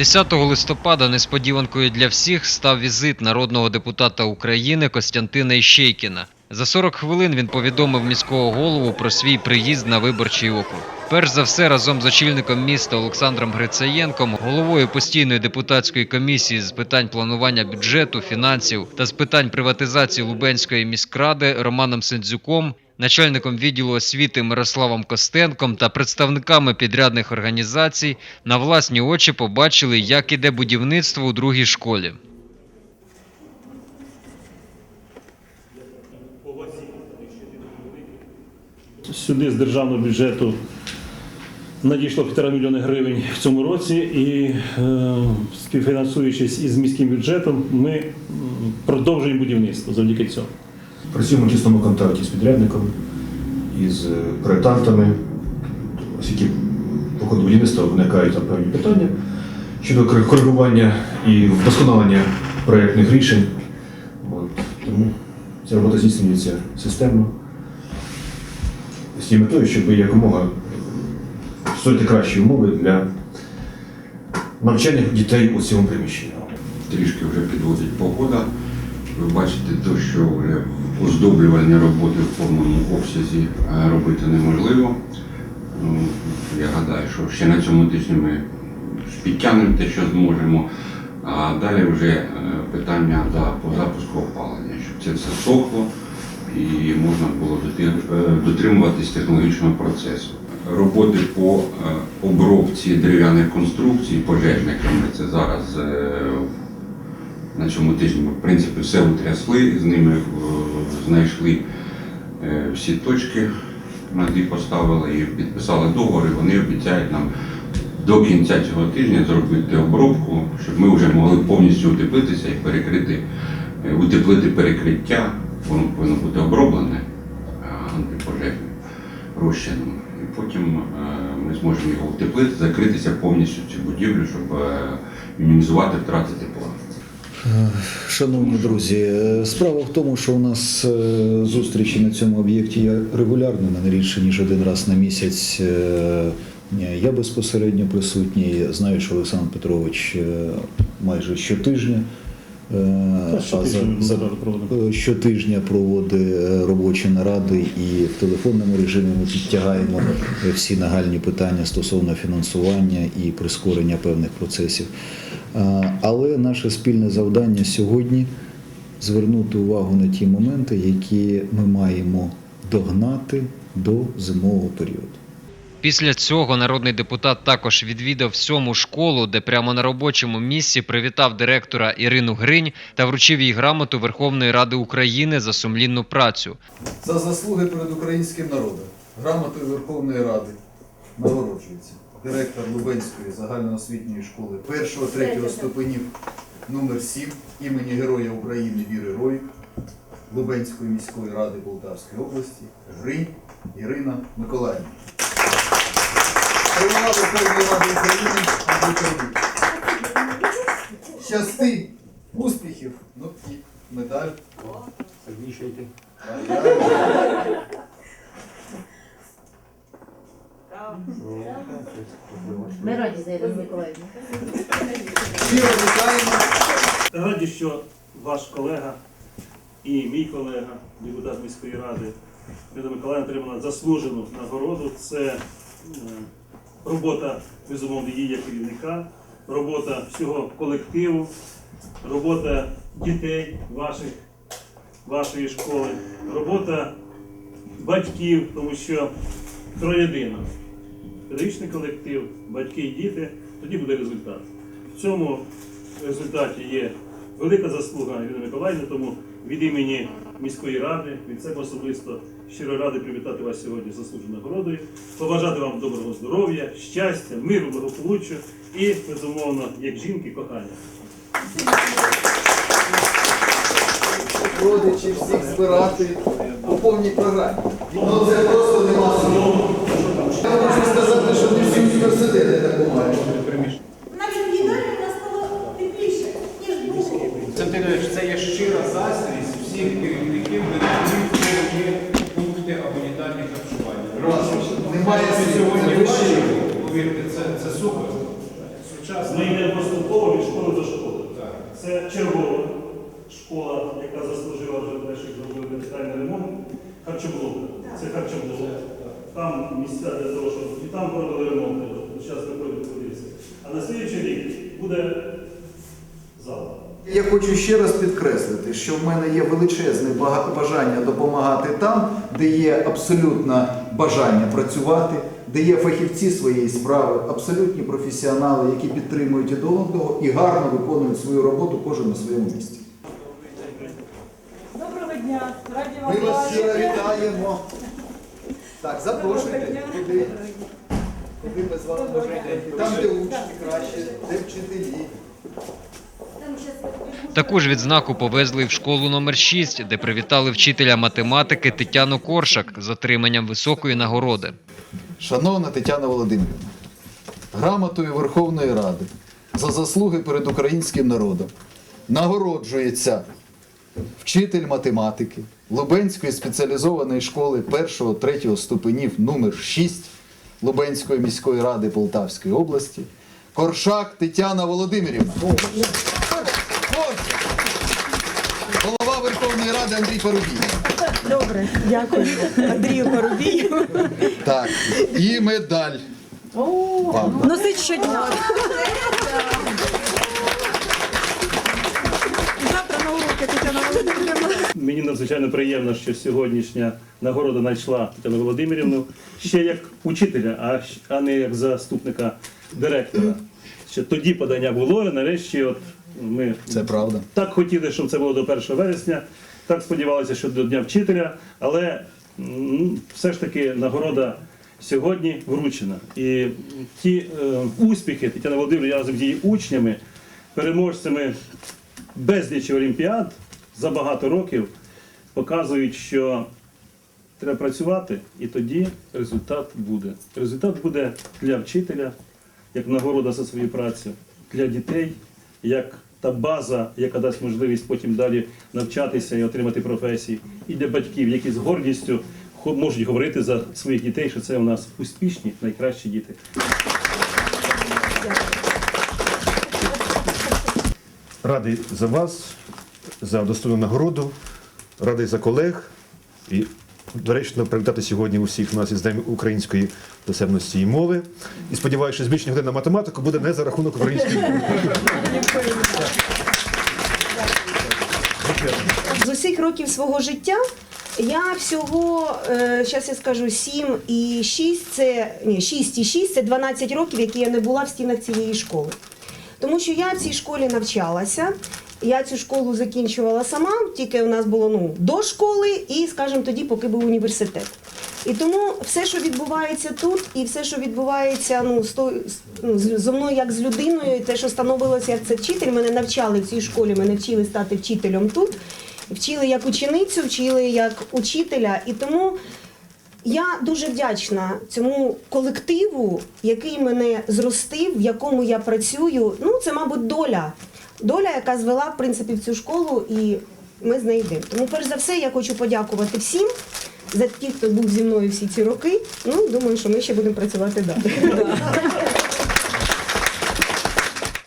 10 листопада несподіванкою для всіх став візит народного депутата України Костянтина Іщейкіна. За 40 хвилин він повідомив міського голову про свій приїзд на виборчий округ. Перш за все, разом з очільником міста Олександром Грицаєнком, головою постійної депутатської комісії з питань планування бюджету, фінансів та з питань приватизації Лубенської міськради Романом Сендзюком, начальником відділу освіти Мирославом Костенком та представниками підрядних організацій на власні очі побачили, як іде будівництво у другій школі. Сюди з державного бюджету надійшло півтора мільйони гривень в цьому році, і е, співфінансуючись із міським бюджетом, ми продовжуємо будівництво завдяки цьому. Працюємо в тісному контакті з підрядником, із е, проєктантами, оскільки по ходу будівництва виникають там певні питання щодо коригування і вдосконалення проєктних рішень. От, тому ця робота здійснюється системно з тією метою, щоб якомога створити кращі умови для навчання дітей у цьому приміщенні. трішки вже підводить погода. Ви бачите, то, що вже оздоблювальні роботи в повному обсязі е, робити неможливо. Ну, Я гадаю, що ще на цьому тижні ми підтягнемо те, що зможемо. А далі вже е, питання по запуску опалення, щоб це все сохло і можна було е, дотримуватись технологічного процесу. Роботи по обробці дерев'яних конструкцій пожежниками це зараз на цьому тижні ми, в принципі, все утрясли, з ними е, знайшли е, всі точки, на дві поставили і підписали договор, і вони обіцяють нам до кінця цього тижня зробити обробку, щоб ми вже могли повністю утеплитися і перекрити, е, утеплити перекриття. Воно повинно бути оброблене антипожежним розчином. І потім ми зможемо його утеплити, закритися повністю цю будівлю, щоб мінімізувати втрати тепла. Шановні друзі, е, справа в тому, що у нас е, зустрічі на цьому об'єкті є регулярними, не рідше ніж один раз на місяць. Е, Я безпосередньо присутній. Знаю, що Олександр Петрович е, майже щотижня. Е, щотижня е, щотижня проводить е, робочі наради і в телефонному режимі ми підтягаємо всі нагальні питання стосовно фінансування і прискорення певних процесів. Але наше спільне завдання сьогодні звернути увагу на ті моменти, які ми маємо догнати до зимового періоду. Після цього народний депутат також відвідав сьому школу, де прямо на робочому місці привітав директора Ірину Гринь та вручив їй грамоту Верховної Ради України за сумлінну працю. За заслуги перед українським народом. Грамотою Верховної Ради нагороджується директор Лубенської загальноосвітньої школи 1-3 ступенів номер 7 імені Героя України Віри Рой Лубенської міської ради Полтавської області Гринь Ірина Миколаївна. Голова Верховної Ради України Андрій Кравчук. Щасти, успіхів, ну і медаль. Ми раді за Ірину Миколаївну. Щиро вітаємо. Раді, що ваш колега і мій колега, депутат міської ради Ірина Миколаївна отримала заслужену нагороду. Це е, робота, безумовно, її керівника, робота всього колективу, робота дітей ваших, вашої школи, робота батьків, тому що троєдина. Педагогічний колектив, батьки і діти, тоді буде результат. В цьому результаті є велика заслуга Ірини Миколаївни, тому від імені міської ради, від себе особисто щиро радий привітати вас сьогодні з заслуженою нагородою, побажати вам доброго здоров'я, щастя, миру, благополуччя і, безумовно, як жінки, кохання. Родичі всіх збирати по повній програмі. Ну це просто нема слов. Я можу сказати, що не всі університети таку мають. Навіть їдальня в нас стало тепліше, ніж було. Центинович, це є щира заздрість всіх керівників медичних, де є пункти абонітальних слів. сьогодні бачимо, повірте, це, це супер. Сучасно. Ми йдемо поступово від школи до школи. Так. Це чергова школа, яка заслужила вже перший зробили капітальний ремонт. Харчоблок. Це харчоблок. Там місця для того, щоб і там провели ремонт. Зараз виходить подивитися. А на слідчий рік буде зал. Я хочу ще раз підкреслити, що в мене є величезне бажання допомагати там, де є абсолютне бажання працювати, де є фахівці своєї справи, абсолютні професіонали, які підтримують один одного і гарно виконують свою роботу кожен на своєму місці. Доброго дня, раді вас Ми вас щиро вітаємо. Так, запрошуйте. Дня. Куди? Куди ми з вами можемо Там, де учні краще, де вчителі. Також відзнаку повезли в школу номер 6, де привітали вчителя математики Тетяну Коршак з отриманням високої нагороди. Шановна Тетяна Володимирівна, грамотою Верховної Ради за заслуги перед українським народом нагороджується вчитель математики Лубенської спеціалізованої школи 1-3 ступенів номер 6 Лубенської міської ради Полтавської області Коршак Тетяна Володимирівна. Коршак. Голова Ради Андрій Парубій. Добре, дякую. Андрію Парубію. Так, і медаль. Вам. Носить щодня. Завтра на уроки Тетяна Володимирівна. Мені надзвичайно приємно, що сьогоднішня нагорода знайшла Тетяну Володимирівну ще як учителя, а, а не як заступника директора. Ще тоді подання було, і нарешті от ми Це правда. так хотіли, щоб це було до 1 вересня, так сподівалися, що до Дня вчителя, але все ж таки нагорода сьогодні вручена. І ті е, успіхи Тетяни Володимирівни разом з її учнями, переможцями безлічі олімпіад за багато років показують, що треба працювати, і тоді результат буде. Результат буде для вчителя, як нагорода за свою працю, для дітей, як та база, яка дасть можливість потім далі навчатися і отримати професії, і для батьків, які з гордістю можуть говорити за своїх дітей, що це у нас успішні, найкращі діти. Радий за вас, за достойну нагороду, радий за колег. І доречно привітати сьогодні усіх нас із Днем української писемності і мови. І сподіваюся, що збільшення годин на математику буде не за рахунок української мови. З усіх років свого життя я всього, зараз я скажу, 7 і 6, це, ні, 6 і 6, це 12 років, які я не була в стінах цієї школи. Тому що я в цій школі навчалася, я цю школу закінчувала сама, тільки у нас було ну, до школи і, скажімо, тоді, поки був університет. І тому все, що відбувається тут, і все, що відбувається ну, з тою- з- ну, зо мною як з людиною, і те, що становилося як це вчитель, мене навчали в цій школі, мене вчили стати вчителем тут, вчили як ученицю, вчили як учителя. І тому я дуже вдячна цьому колективу, який мене зростив, в якому я працюю. Ну, це, мабуть, доля. Доля, яка звела в принципі в цю школу, і ми з нею йдемо. Тому, перш за все, я хочу подякувати всім за тих, хто був зі мною всі ці роки. Ну, думаю, що ми ще будемо працювати далі.